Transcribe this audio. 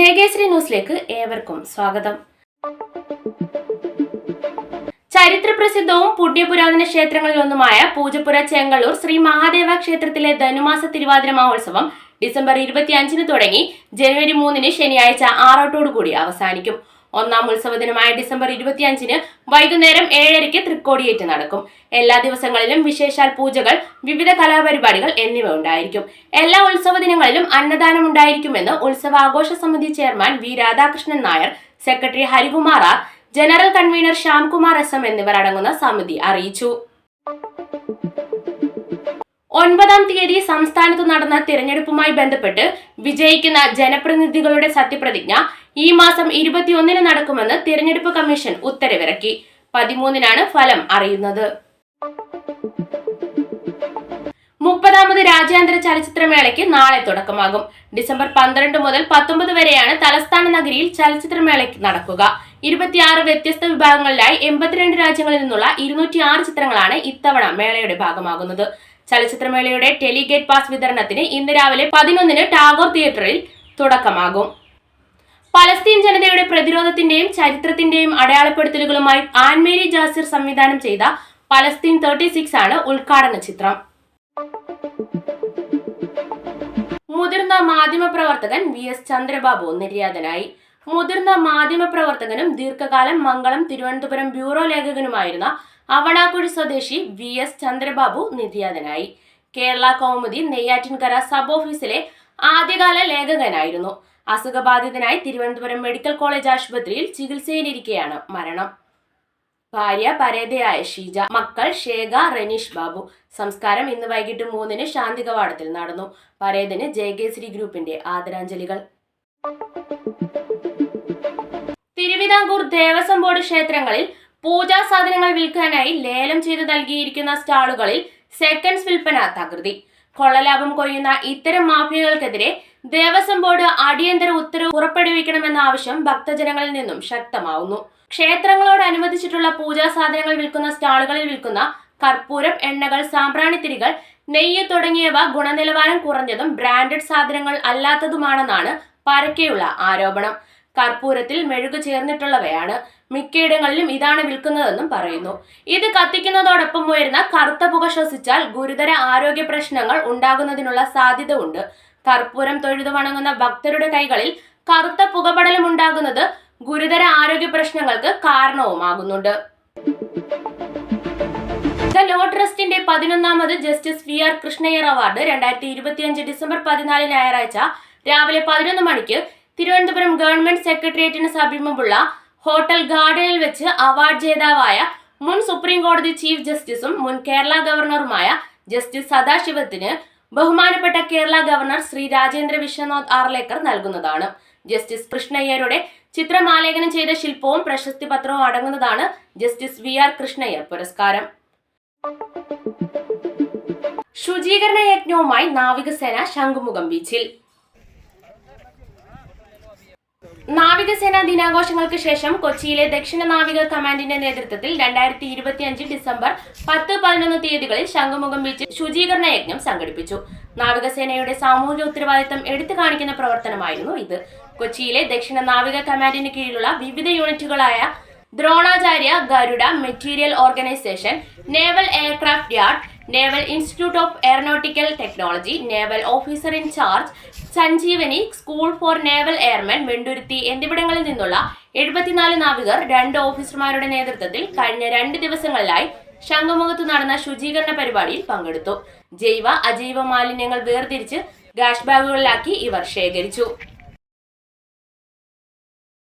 ജയകേശ്രീ ന്യൂസിലേക്ക് ഏവർക്കും സ്വാഗതം. ചരിത്രപ്രസിദ്ധവും പുണ്യപുരാതന ക്ഷേത്രങ്ങളിലൊന്നുമായ പൂജപ്പുര ചെങ്ങളൂർ ശ്രീ മഹാദേവ ക്ഷേത്രത്തിലെ ധനുമാസ തിരുവാതിര മഹോത്സവം ഡിസംബർ ഇരുപത്തിയഞ്ചിന് തുടങ്ങി ജനുവരി മൂന്നിന് ശനിയാഴ്ച ആറോട്ടോടുകൂടി അവസാനിക്കും. ഒന്നാം ഉത്സവ ദിനമായ ഡിസംബർ ഇരുപത്തിയഞ്ചിന് വൈകുന്നേരം ഏഴരയ്ക്ക് തൃക്കോടിയേറ്റ് നടക്കും. എല്ലാ ദിവസങ്ങളിലും വിശേഷാൽ പൂജകൾ വിവിധ കലാപരിപാടികൾ എന്നിവ ഉണ്ടായിരിക്കും. എല്ലാ ഉത്സവ ദിനങ്ങളിലും അന്നദാനം ഉണ്ടായിരിക്കുമെന്ന് ഉത്സവാഘോഷ സമിതി chairman V Radhakrishnan Nair secretary Harikumar R general convener Shyamkumar S M എന്നിവർ അടങ്ങുന്ന സമിതി അറിയിച്ചു. ഒൻപതാം തീയതി സംസ്ഥാനത്ത് നടന്ന തിരഞ്ഞെടുപ്പുമായി ബന്ധപ്പെട്ട് വിജയിക്കുന്ന ജനപ്രതിനിധികളുടെ സത്യപ്രതിജ്ഞ ഈ മാസം ഇരുപത്തിയൊന്നിന് നടക്കുമെന്ന് തിരഞ്ഞെടുപ്പ് കമ്മീഷൻ ഉത്തരവിറക്കി. പതിമൂന്നിനാണ് ഫലം അറിയുന്നത്. മുപ്പതാമത് രാജ്യാന്തര ചലച്ചിത്രമേളയ്ക്ക് നാളെ തുടക്കമാകും. ഡിസംബർ പന്ത്രണ്ട് മുതൽ പത്തൊമ്പത് വരെയാണ് തലസ്ഥാന നഗരിയിൽ ചലച്ചിത്രമേളയ്ക്ക് നടക്കുക. ഇരുപത്തിയാറ് വ്യത്യസ്ത വിഭാഗങ്ങളിലായി എൺപത്തിരണ്ട് രാജ്യങ്ങളിൽ നിന്നുള്ള ഇരുന്നൂറ്റി ആറ് ചിത്രങ്ങളാണ് ഇത്തവണ മേളയുടെ ഭാഗമാകുന്നത്. ചലച്ചിത്രമേളയുടെ ടെലിഗേറ്റ് പാസ് വിതരണത്തിന് ഇന്ന് രാവിലെ പതിനൊന്നിന് ടാഗോർ തിയേറ്ററിൽ തുടക്കമാകും. പലസ്തീൻ ജനതയുടെ പ്രതിരോധത്തിന്റെയും ചരിത്രത്തിന്റെയും അടയാളപ്പെടുത്തലുകളുമായി ആൻമേരി ജാസിർ സംവിധാനം ചെയ്ത പലസ്തീൻ തേർട്ടി സിക്സ് ആണ് ഉദ്ഘാടന ചിത്രം. മുതിർന്ന മാധ്യമപ്രവർത്തകൻ വി എസ് ചന്ദ്രബാബു നിര്യാതനായി. മുതിർന്ന മാധ്യമപ്രവർത്തകനും ദീർഘകാലം മംഗളം തിരുവനന്തപുരം ബ്യൂറോ ലേഖകനുമായിരുന്ന അവണാക്കുഴി സ്വദേശി വി എസ് ചന്ദ്രബാബു നിര്യാതനായി. കേരള കൗമുദി നെയ്യാറ്റിൻകര സബ് ഓഫീസിലെ ആദ്യകാല ലേഖകനായിരുന്നു. അസുഖബാധിതനായി തിരുവനന്തപുരം മെഡിക്കൽ കോളേജ് ആശുപത്രിയിൽ ചികിത്സയിലിരിക്കെയാണ് മരണം. ഭാര്യ പരേതയായ ഷീജ മക്കൾ ഷേഖ റനീഷ് ബാബു. സംസ്കാരം ഇന്ന് വൈകിട്ട് മൂന്നിന് ശാന്തി കവാടത്തിൽ നടന്നു. പരേതന് ജയകേസരി ഗ്രൂപ്പിന്റെ ആദരാഞ്ജലികൾ. തിരുവിതാംകൂർ ദേവസ്വം ബോർഡ് ക്ഷേത്രങ്ങളിൽ പൂജാ സാധനങ്ങൾ വിൽക്കാനായി ലേലം ചെയ്ത് നൽകിയിരിക്കുന്ന സ്റ്റാളുകളിൽ സെക്കൻഡ്സ് വിൽപ്പന തകൃതി. കൊള്ളലാഭം കൊയ്യുന്ന ഇത്തരം മാഫിയകൾക്കെതിരെ ദേവസ്വം ബോർഡ് അടിയന്തര ഉത്തരവ് പുറപ്പെടുവിക്കണമെന്ന ആവശ്യം ഭക്തജനങ്ങളിൽ നിന്നും ശക്തമാവുന്നു. ക്ഷേത്രങ്ങളോട് അനുവദിച്ചിട്ടുള്ള പൂജാ സാധനങ്ങൾ വിൽക്കുന്ന സ്റ്റാളുകളിൽ വിൽക്കുന്ന കർപ്പൂരം എണ്ണകൾ സാമ്പ്രാണിത്തിരികൾ നെയ്യ് തുടങ്ങിയവ ഗുണനിലവാരം കുറഞ്ഞതും ബ്രാൻഡഡ് സാധനങ്ങൾ അല്ലാത്തതുമാണെന്നാണ് പരക്കെയുള്ള ആരോപണം. കർപ്പൂരത്തിൽ മെഴുകു ചേർന്നിട്ടുള്ളവയാണ്. മിക്കയിടങ്ങളിലും ഇതാണ് വിൽക്കുന്നതെന്നും പറയുന്നു. ഇത് കത്തിക്കുന്നതോടൊപ്പം ഉയരുന്ന കറുത്ത പുക ശ്വസിച്ചാൽ ഗുരുതര ആരോഗ്യ പ്രശ്നങ്ങൾ ഉണ്ടാകുന്നതിനുള്ള സാധ്യത ഉണ്ട് കർപ്പൂരം തൊഴുതു വണങ്ങുന്ന ഭക്തരുടെ കൈകളിൽ കറുത്ത പുകപടലം ഉണ്ടാകുന്നത് ഗുരുതര ആരോഗ്യ പ്രശ്നങ്ങൾക്ക് കാരണവുമാകുന്നുണ്ട്. ദ ലോ ട്രസ്റ്റിന്റെ പതിനൊന്നാമത് justice V R Krishna Iyer award രണ്ടായിരത്തി ഇരുപത്തിയഞ്ച് ഡിസംബർ പതിനാല് ഞായറാഴ്ച രാവിലെ പതിനൊന്ന് മണിക്ക് തിരുവനന്തപുരം ഗവൺമെന്റ് സെക്രട്ടേറിയറ്റിന് സമീപമുള്ള ഹോട്ടൽ ഗാർഡനിൽ വെച്ച് അവാർഡ് ജേതാവായ മുൻ സുപ്രീം കോടതി ചീഫ് ജസ്റ്റിസും മുൻ കേരള ഗവർണറുമായ ജസ്റ്റിസ് സദാശിവത്തിന് ബഹുമാനപ്പെട്ട കേരള ഗവർണർ ശ്രീ രാജേന്ദ്ര വിശ്വനാഥ് ആർലേക്കർ നൽകുന്നതാണ്. ജസ്റ്റിസ് കൃഷ്ണയ്യരുടെ ചിത്രമാലേഖനം ചെയ്ത ശില്പവും പ്രശസ്തി പത്രവും അടങ്ങുന്നതാണ് ജസ്റ്റിസ് വി ആർ കൃഷ്ണയ്യർ പുരസ്കാരം. ശുചീകരണ യജ്ഞവുമായി നാവികസേന ശംഖുമുഖം ബീച്ചിൽ നാവികസേന ദിനാഘോഷങ്ങൾക്ക് ശേഷം കൊച്ചിയിലെ ദക്ഷിണ നാവിക കമാൻഡിന്റെ നേതൃത്വത്തിൽ രണ്ടായിരത്തി ഇരുപത്തിയഞ്ച് ഡിസംബർ പത്ത് പതിനൊന്ന് തീയതികളിൽ ശംഖുമുഖം ബീച്ചിൽ ശുചീകരണ യജ്ഞം സംഘടിപ്പിച്ചു. നാവികസേനയുടെ സാമൂഹിക ഉത്തരവാദിത്തം എടുത്തു കാണിക്കുന്ന പ്രവർത്തനമായിരുന്നു ഇത്. കൊച്ചിയിലെ ദക്ഷിണ നാവിക കമാൻഡിന് കീഴിലുള്ള വിവിധ യൂണിറ്റുകളായ Dronacharya Garuda material organisation naval aircraft yard naval institute of aeronautical technology naval officer in charge Sanjivani school for naval airmen Venduruthy എന്നിവിടങ്ങളിൽ നിന്നുള്ള എഴുപത്തിനാല് നാവികർ രണ്ട് ഓഫീസർമാരുടെ നേതൃത്വത്തിൽ കഴിഞ്ഞ രണ്ട് ദിവസങ്ങളിലായി ശംഖുമുഖത്ത് നടന്ന ശുചീകരണ പരിപാടിയിൽ പങ്കെടുത്തു. ജൈവ അജൈവ മാലിന്യങ്ങൾ വേർതിരിച്ച് ഗാഷ് ബാഗുകളിലാക്കി ഇവർ ശേഖരിച്ചു.